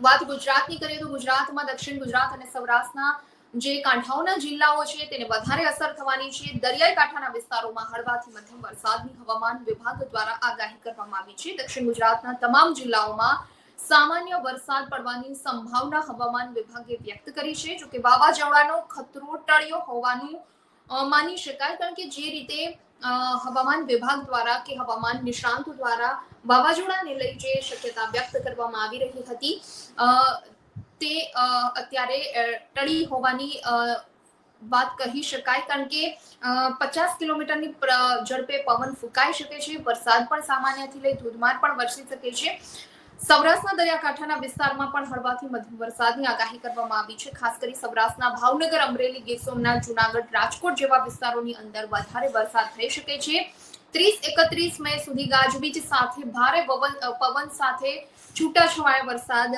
વાત ગુજરાતની કરીએ તો ગુજરાતમાં, દક્ષિણ ગુજરાત અને સૌરાષ્ટ્રના જે કાંઠાઓના જિલ્લાઓ છે તેને વધારે અસર થવાની છે. દરિયાઈ કાંઠાના વિસ્તારોમાં હળવાથી મધ્યમ વરસાદની હવામાન વિભાગ દ્વારા આગાહી કરવામાં આવી છે. દક્ષિણ ગુજરાતના તમામ જિલ્લાઓમાં સામાન્ય વરસાદ પડવાની સંભાવના હવામાન વિભાગે વ્યક્ત કરી છે. જોકે વાવાઝોડાનો ખતરો ટળ્યો હોવાનું માની શકાય, કારણ કે જે રીતે હવામાન વિભાગ દ્વારા કે હવામાન નિષ્ણાંતો દ્વારા વાવાઝોડાને લઈ જે શક્યતા વ્યક્ત કરવામાં આવી રહી હતી તે અત્યારે ટળી હોવાની વાત કહી શકાય કારણ કે પચાસ કિલોમીટરની ઝડપે પવન ફૂંકાઈ શકે છે, વરસાદ પણ સામાન્યથી લઈ ધોધમાર પણ વરસી શકે છે. સૌરાષ્ટ્રના દરિયાકાંઠાના વિસ્તારમાં પણ હળવાથી મધ્યમ વરસાદની આગાહી કરવામાં આવી છે. ખાસ કરી સૌરાષ્ટ્રના ભાવનગર, અમરેલી, ગીર સોમનાથ, જુનાગઢ, રાજકોટ જેવા વિસ્તારોની અંદર વધારે વરસાદ થઈ શકે છે. ત્રીસ એકત્રીસ મે સુધી ગાજવીજ સાથે ભારે પવન સાથે છૂટાછવાયા વરસાદ